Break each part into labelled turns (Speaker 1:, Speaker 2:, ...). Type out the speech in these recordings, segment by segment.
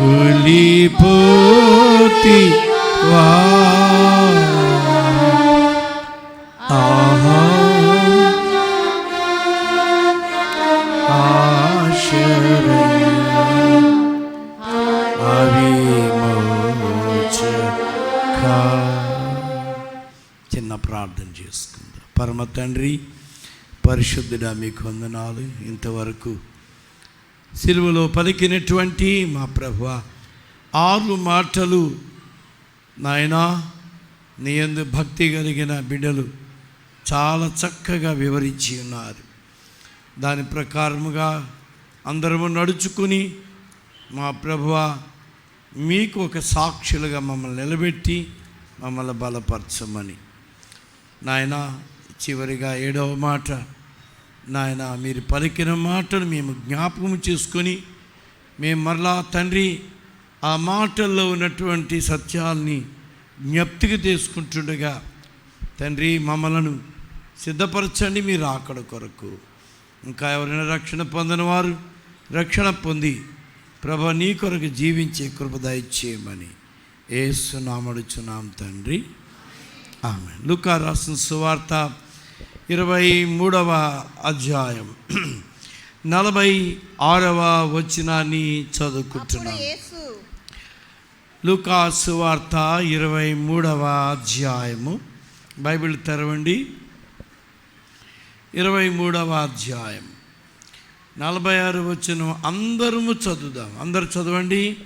Speaker 1: కులిపోతి వా ఆహా చిన్న ప్రార్థన చేసుకుందాం. పరమ తండ్రి పరిశుద్ధుడా మీకు వందనాలు. ఇంతవరకు సిలువలో పలికినటువంటి మా ప్రభు ఆరు మాటలు నాయనా నీ ఎందు భక్తి కలిగిన బిడ్డలు చాలా చక్కగా వివరించి ఉన్నారు. దాని ప్రకారముగా అందరము నడుచుకుని మా ప్రభువ మీకు ఒక సాక్షులుగా మమ్మల్ని నిలబెట్టి మమ్మల్ని బలపరచమని. నాయన చివరిగా ఏడవ మాట నాయన మీరు పలికిన మాటను మేము జ్ఞాపకం చేసుకొని మేము మరలా తండ్రి ఆ మాటల్లో ఉన్నటువంటి సత్యాల్ని జ్ఞప్తికి తీసుకుంటుండగా తండ్రి మమ్మలను సిద్ధపరచండి మీరు ఆకడ కొరకు. ఇంకా ఎవరైనా రక్షణ పొందిన వారు రక్షణ పొంది ప్రభ నీ కొరకు జీవించే కృప దయచేయమని ఏసునామడుచున్నాం తండ్రి. ఆమె లుకా రాసిన సువార్త ఇరవై మూడవ అధ్యాయం. నలభై ఆరవ వచనాన్ని చదువుకుంటున్నాను
Speaker 2: యేసు
Speaker 1: లూకా సువార్త ఇరవై మూడవ అధ్యాయము. బైబిల్ తెరవండి. ఇరవై మూడవ అధ్యాయం. నలభై ఆరు వచ్చిన అందరము చదువుదాం. అందరు చదవండి.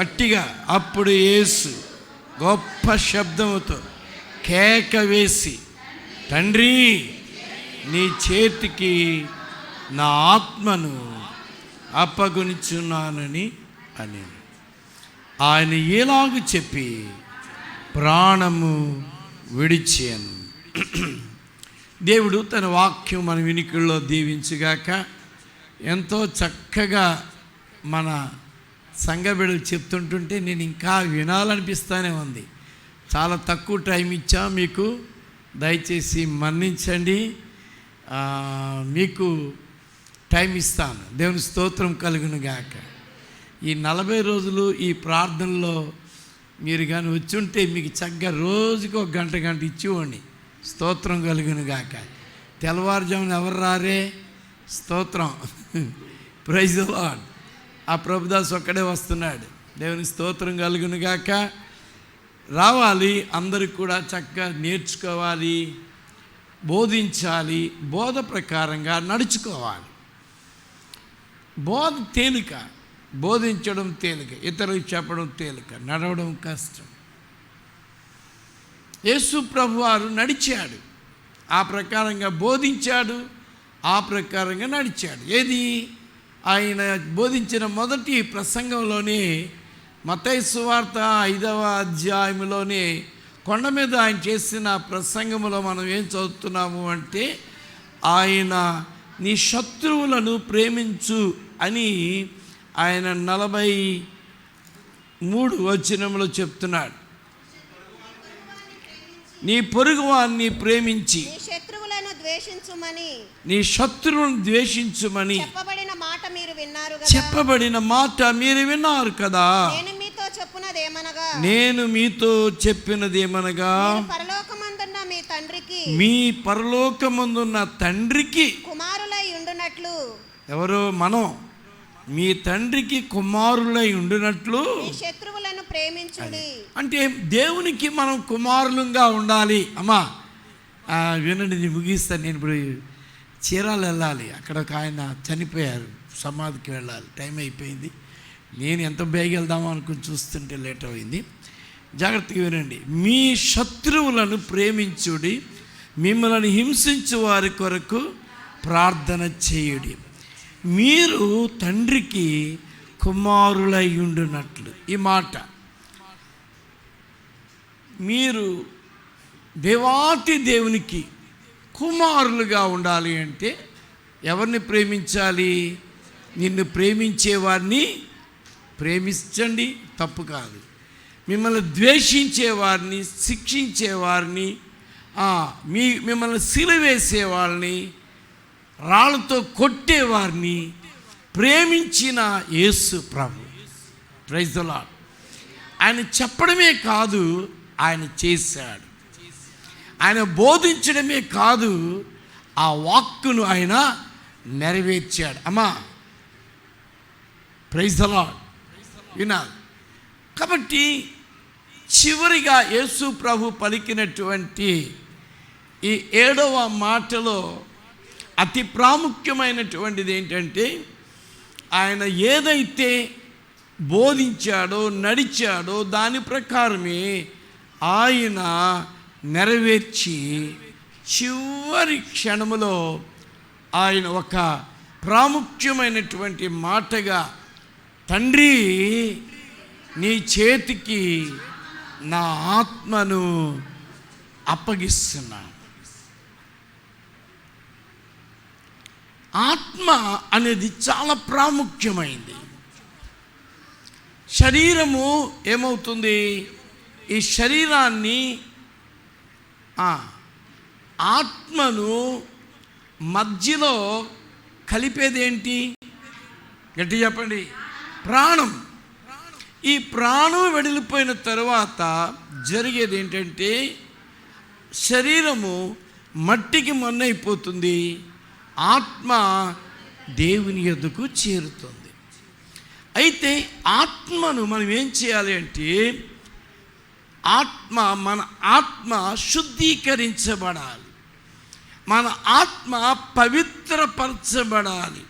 Speaker 1: గట్టిగా అప్పుడు యేసు గొప్ప శబ్దముతో కేక వేసి తండ్రి నీ చేతికి నా ఆత్మను అప్పగునిచున్నానని అని ఆయన ఎలాగ చెప్పి ప్రాణము విడిచాను. దేవుడు తన వాక్యం మన వినికిల్లో దీవించుగాక ఎంతో చక్కగా మన సంఘ చెప్తుంటుంటే నేను ఇంకా వినాలనిపిస్తూనే ఉంది. చాలా తక్కువ టైం ఇచ్చా మీకు. దయచేసి మన్నించండి. మీకు టైం ఇస్తాను. దేవుని స్తోత్రం కలుగును గాక. ఈ నలభై రోజులు ఈ ప్రార్థనలో మీరు కానీ వచ్చుంటే మీకు చక్కగా రోజుకి ఒక గంట గంట ఇచ్చివ్వండి స్తోత్రం కలుగును గాక. తెల్లవారుజామున ఎవరు రారే? స్తోత్రం. ప్రైజ్ లాడ్ ఆ ప్రభుదాస్ ఒక్కడే వస్తున్నాడు. దేవుని స్తోత్రం కలుగును గాక. రావాలి అందరికి కూడా చక్కగా నేర్చుకోవాలి బోధించాలి బోధ ప్రకారంగా నడుచుకోవాలి. బోధ తేలిక బోధించడం తేలిక ఇతరులకు చెప్పడం తేలిక నడవడం కష్టం. యేసు ప్రభు వారు నడిచాడు. ఆ ప్రకారంగా బోధించాడు ఆ ప్రకారంగా నడిచాడు. ఏది? ఆయన బోధించిన మొదటి ప్రసంగంలోనే మతయ్య సువార్త ఐదవ అధ్యాయంలోనే కొండ మీద ఆయన చేసిన ప్రసంగంలో మనం ఏం చదువుతున్నాము అంటే ఆయన నీ శత్రువులను ప్రేమించు అని ఆయన నలభై మూడు వచనంలో చెప్తున్నాడు. నీ పొరుగు వారిని ప్రేమించి
Speaker 2: నీ శత్రువులను ద్వేషించుమని
Speaker 1: నీ శత్రువును ద్వేషించుమని
Speaker 2: చెప్పబడిన మాట మీరు విన్నారు కదా?
Speaker 1: చెప్పబడిన మాట మీరు విన్నారు కదా.
Speaker 2: నేను మీతో చెప్పున్నదేమనగా
Speaker 1: నేను మీతో చెప్పినది ఏమనగా
Speaker 2: మీరు పరలోకమందున్న మీ తండ్రికి
Speaker 1: మీ పరలోకమందున్న తండ్రికి
Speaker 2: కుమారులై ఉండునట్లు.
Speaker 1: ఎవరు మనం మీ తండ్రికి కుమారులై ఉండినట్లు.
Speaker 2: శత్రువులను ప్రేమించుడి.
Speaker 1: అంటే దేవునికి మనం కుమారులుగా ఉండాలి. అమ్మా ఆ, వినండి ముగిస్తాను నేను ఇప్పుడు చీరాలు వెళ్ళాలి. అక్కడ ఒక ఆయన చనిపోయారు. సమాధికి వెళ్ళాలి. టైం అయిపోయింది. నేను ఎంత బేగి వెళ్దామో అనుకుని చూస్తుంటే లేట్ అయింది. జాగ్రత్తగా వినండి. మీ శత్రువులను ప్రేమించుడి మిమ్మల్ని హింసించు వారి కొరకు ప్రార్థన చేయుడి. మీరు తండ్రికి కుమారులై ఉండునట్లు. ఈ మాట. మీరు దేవాతి దేవునికి కుమారులుగా ఉండాలి అంటే ఎవరిని ప్రేమించాలి? నిన్ను ప్రేమించేవారిని ప్రేమించండి తప్పు కాదు. మిమ్మల్ని ద్వేషించేవారిని శిక్షించేవారిని మీ మిమ్మల్ని సిలివేసే వాళ్ళని రాళ్ళతో కొట్టేవారిని ప్రేమించిన యేసు ప్రభు. ప్రైజ్ లాడ్ ఆయన చెప్పడమే కాదు ఆయన చేశాడు. ఆయన బోధించడమే కాదు ఆ వాక్కును ఆయన నెరవేర్చాడు. అమ్మా ప్రైజ్ అలాడ్ వినాలి కాబట్టి చివరిగా యేసు ప్రభు పలికినటువంటి ఈ ఏడవ మాటలో అతి ప్రాముఖ్యమైనటువంటిది ఏంటంటే ఆయన ఏదైతే బోధించాడో నడిచాడో దాని ప్రకారమే ఆయన నెరవేర్చి చివరి క్షణములో ఆయన ఒక ప్రాముఖ్యమైనటువంటి మాటగా తండ్రి నీ చేతికి నా ఆత్మను అప్పగిస్తున్నాను ఆత్మ అనేది చాలా ప్రాముఖ్యమైంది. శరీరము ఏమవుతుంది? ఈ శరీరాన్ని ఆత్మను మధ్యలో కలిపేదేంటి? గట్టి చెప్పండి. ప్రాణం. ఈ ప్రాణం వెడిలిపోయిన తర్వాత జరిగేది ఏంటంటే శరీరము మట్టికి మన్నైపోతుంది. ఆత్మ దేవుని ఎదుకు చేరుతుంది. అయితే ఆత్మను మనం ఏం చేయాలి అంటే ఆత్మ మన ఆత్మ శుద్ధీకరించబడాలి. మన ఆత్మ పవిత్రపరచబడాలి.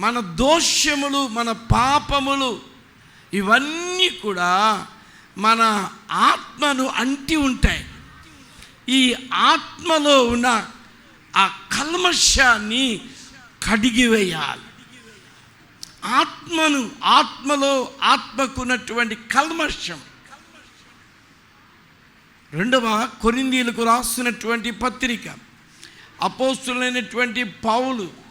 Speaker 1: మన దోషములు మన పాపములు ఇవన్నీ కూడా మన ఆత్మను అంటి ఉంటాయి. ఈ ఆత్మలో ఉన్న ఆ కల్మషాన్ని కడిగివేయాలి. ఆత్మను ఆత్మలో ఆత్మకున్నటువంటి కల్మషం. రెండవ కొరిందీలకు రాస్తున్నటువంటి పత్రిక. అపోస్తులైనటువంటి పావులు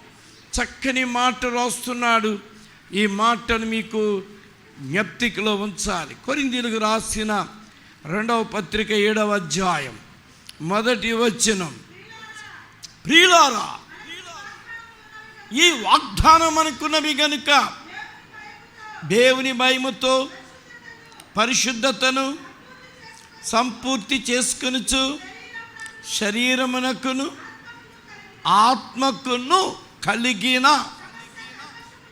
Speaker 1: చక్కని మాట రాస్తున్నాడు. ఈ మాటను మీకు జ్ఞప్తికలో ఉంచాలి. కొరిందీలకు రాసిన రెండవ పత్రిక ఏడవ అధ్యాయం మొదటి వచనం. ప్రియులారా ఈ వాగ్దానం అనుకున్నవి కనుక దేవుని భయముతో పరిశుద్ధతను సంపూర్తి చేసుకొనుచు శరీరమునకును ఆత్మకును కలిగిన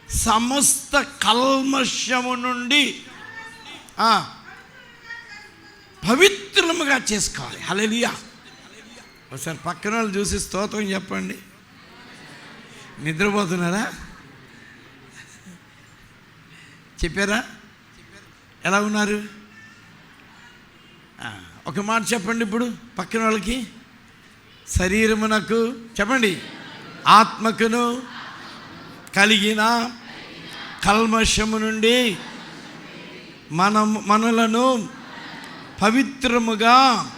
Speaker 1: సమస్త కల్మషము నుండి పవిత్రముగా చేసుకోవాలి. హలలియా ఒకసారి పక్కన వాళ్ళు చూసి స్తోత్రం చెప్పండి. నిద్రపోతున్నారా? చెప్పారా? ఎలా ఉన్నారు? ఒక మాట చెప్పండి ఇప్పుడు పక్కన వాళ్ళకి. శరీరమునకు చెప్పండి. ఆత్మకును కలిగిన కల్మషము నుండి మనం మనలను పవిత్రముగా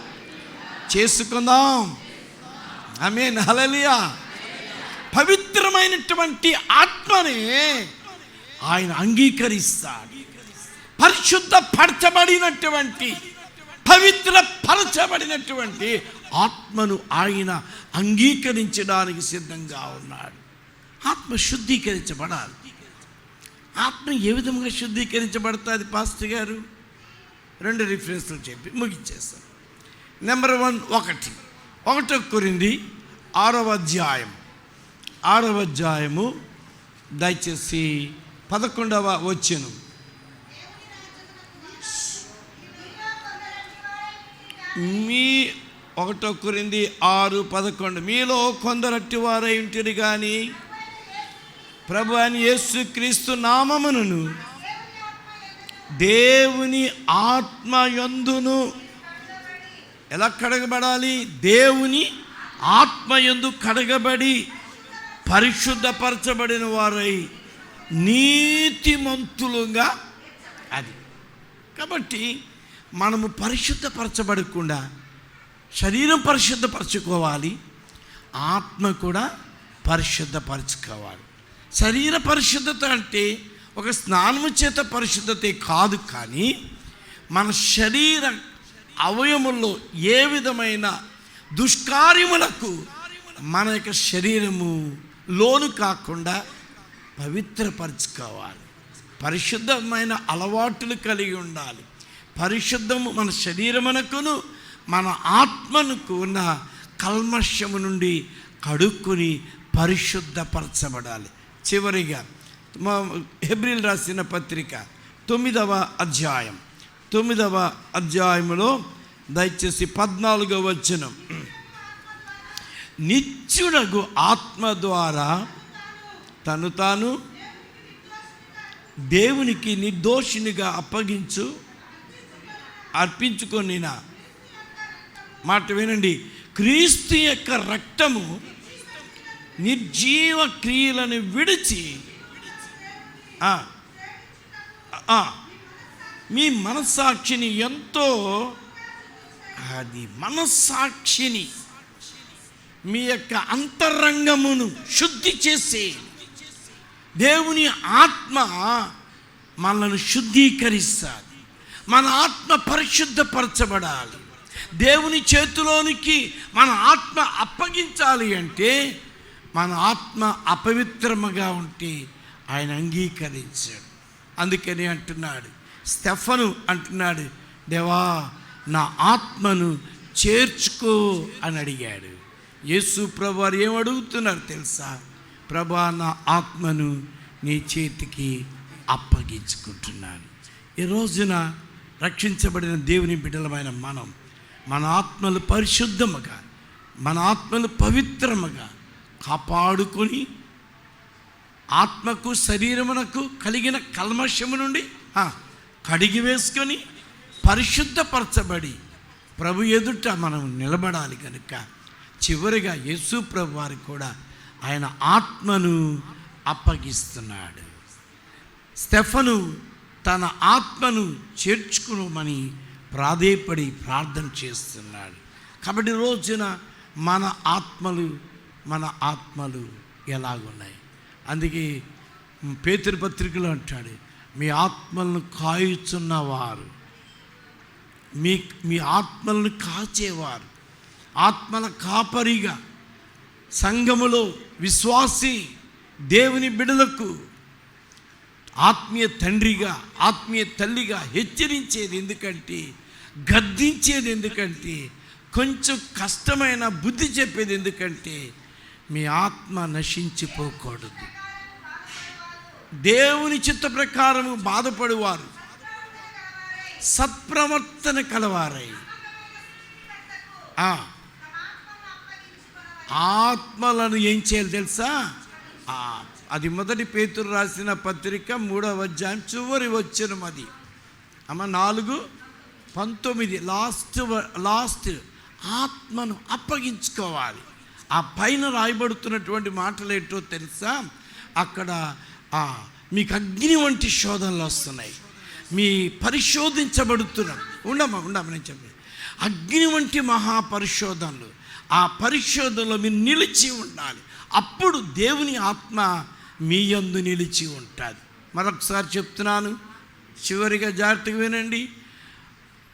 Speaker 1: చేసుకుందాం. ఆమె హలలియా పవిత్రమైనటువంటి ఆత్మని ఆయన అంగీకరిస్తాడు. పరిశుద్ధ పరచబడినటువంటి పవిత్ర పరచబడినటువంటి ఆత్మను ఆయన అంగీకరించడానికి సిద్ధంగా ఉన్నాడు. ఆత్మ శుద్ధీకరించబడాలి. ఆత్మ ఏ విధంగా శుద్ధీకరించబడుతుంది పాస్టర్ గారు? రెండు రిఫరెన్స్లు చెప్పి ముగించేస్తాను నెంబర్ వన్ ఒకటి. ఒకటో కొరింది ఆరవ అధ్యాయం ఆరవ అధ్యాయము దయచేసి పదకొండవ వచ్చను మీ ఒకటో కురింది ఆరు పదకొండు. మీలో కొందరట్టి వారై ఉంటుంది కానీ ప్రభు అని యేసుక్రీస్తు నామమును దేవుని ఆత్మ యందును ఎలా కడగబడాలి? దేవుని ఆత్మ యందు కడగబడి పరిశుద్ధపరచబడిన వారై నీతిమంతులుగా అది. కాబట్టి మనము పరిశుద్ధపరచబడకుండా శరీరం పరిశుద్ధపరచుకోవాలి ఆత్మ కూడా పరిశుద్ధపరచుకోవాలి. శరీర పరిశుద్ధత అంటే ఒక స్నానము చేత పరిశుద్ధతే కాదు కానీ మన శరీర అవయముల్లో ఏ విధమైన దుష్కార్యములకు మన యొక్క శరీరము లోను కాకుండా పవిత్రపరచుకోవాలి. పరిశుద్ధమైన అలవాట్లు కలిగి ఉండాలి. పరిశుద్ధము మన శరీరమునకును మన ఆత్మనుకు ఉన్న కల్మషము నుండి కడుక్కుని పరిశుద్ధపరచబడాలి. చివరిగా మా హెబ్రిల్ రాసిన పత్రిక తొమ్మిదవ అధ్యాయం. తొమ్మిదవ అధ్యాయములో దయచేసి పద్నాలుగవ వచనం. నిత్యుడగు ఆత్మ ద్వారా తను తాను దేవునికి నిర్దోషినిగా అప్పగించు అర్పించుకొనిన మాట వినండి. క్రీస్తు యొక్క రక్తము నిర్జీవ క్రియలను విడిచి మీ మనస్సాక్షిని ఎంతో అది మనస్సాక్షిని మీ యొక్క అంతరంగమును శుద్ధి చేసే దేవుని ఆత్మ మనల్ని శుద్ధీకరిస్తుంది మన ఆత్మ పరిశుద్ధపరచబడాలి. దేవుని చేతిలోనికి మన ఆత్మ అప్పగించాలి అంటే మన ఆత్మ అపవిత్రముగా ఉంటే ఆయన అంగీకరించాడు. అందుకని అంటున్నాడు స్టెఫను అంటున్నాడు దేవా నా ఆత్మను చేర్చుకో అని అడిగాడు. యేసు ప్రభు వారు ఏం అడుగుతున్నారు తెలుసా? ప్రభా నా ఆత్మను నీ చేతికి అప్పగించుకుంటున్నాను. ఈ రోజున రక్షించబడిన దేవుని బిడ్డలమైన మనం మన ఆత్మలు పరిశుద్ధముగా మన ఆత్మలు పవిత్రముగా కాపాడుకొని ఆత్మకు శరీరమునకు కలిగిన కల్మషము నుండి కడిగి వేసుకొని పరిశుద్ధపరచబడి ప్రభు ఎదుట మనం నిలబడాలి కనుక చివరిగా యేసు ప్రభు వారికి కూడా ఆయన ఆత్మను అప్పగిస్తున్నాడు. స్టెఫను తన ఆత్మను చేర్చుకునమని ప్రాధేయపడి ప్రార్థన చేస్తున్నాడు. కాబట్టి రోజున మన ఆత్మలు మన ఆత్మలు ఎలాగున్నాయి? అందుకే పేతురు అంటాడు మీ ఆత్మలను కాయుచున్నవారు మీ మీ ఆత్మలను కాచేవారు ఆత్మల కాపరిగా సంఘములో విశ్వాసి దేవుని బిడలకు ఆత్మీయ తండ్రిగా ఆత్మీయ తల్లిగా హెచ్చరించేది ఎందుకంటే గద్దించేది ఎందుకంటే కొంచెం కష్టమైన బుద్ధి చెప్పేది ఎందుకంటే మీ ఆత్మ నశించిపోకూడదు. దేవుని చిత్త ప్రకారము బాధపడువారు. సత్ప్రవర్తన కలవారై. ఆత్మలను ఏం చేయాలి తెలుసా? ఆత్మ అది మొదటి పేతురు రాసిన పత్రిక మూడవ అధ్యాయం చివరి వచ్చిన అది. అమ్మ నాలుగు పంతొమ్మిది లాస్ట్ వ- లాస్ట్ ఆత్మను అప్పగించుకోవాలి. ఆ పైన రాయబడుతున్నటువంటి మాటలు ఏంటో తెలుసా? అక్కడ మీకు అగ్ని వంటి శోధనలు వస్తున్నాయి. మీ పరిశోధించబడుతున్నాం ఉండమ్మా ఉండమ్మా నేను చెప్పి అగ్ని వంటి మహాపరిశోధనలు. ఆ పరిశోధనలో మీరు నిలిచి ఉండాలి. అప్పుడు దేవుని ఆత్మ మీ యందు నిలిచి ఉంటుంది. మరొకసారి చెప్తున్నాను. చివరిగా జాగ్రత్తగా వినండి.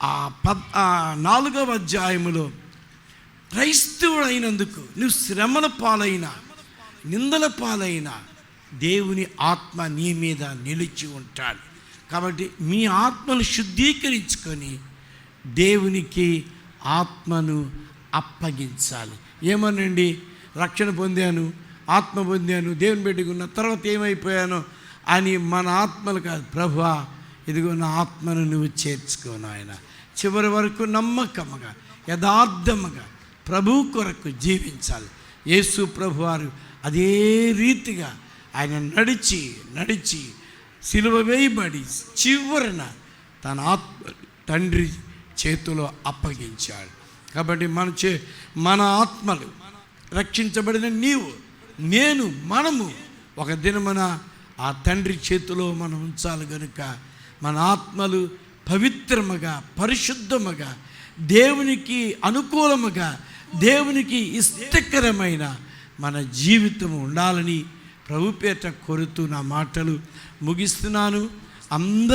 Speaker 1: ఆ పద్ నాలుగవ అధ్యాయములో క్రైస్తవుడైనందుకు నువ్వు శ్రమల పాలైన నిందల పాలైనా దేవుని ఆత్మ నీ మీద నిలిచి ఉంటాడు. కాబట్టి మీ ఆత్మను శుద్ధీకరించుకొని దేవునికి ఆత్మను అప్పగించాలి. ఏమనండి? రక్షణ పొందాను. ఆత్మ పొందాను దేవుని బిడ్డకున్న తర్వాత ఏమైపోయాను అని మన ఆత్మలు కాదు. ప్రభా ఇదిగో నా ఆత్మను నువ్వు చేర్చుకోను ఆయన చివరి వరకు నమ్మకముగా యథార్థముగా ప్రభు కొరకు జీవించాలి. యేసు ప్రభు వారు అదే రీతిగా ఆయన నడిచి నడిచి సిలువ వేయబడి చివరిన తన ఆత్మ తండ్రి చేతిలో అప్పగించాడు. కాబట్టి మన చే మన ఆత్మలు రక్షించబడిన నీవు నేను మనము ఒక దినమున ఆ తండ్రి చేతిలో మనం ఉంచాలి గనుక మన ఆత్మలు పవిత్రముగా పరిశుద్ధముగా దేవునికి అనుకూలముగా దేవునికి ఇష్టకరమైన మన జీవితం ఉండాలని ప్రభుపేట కోరుతూ నా మాటలు ముగిస్తున్నాను. అందరూ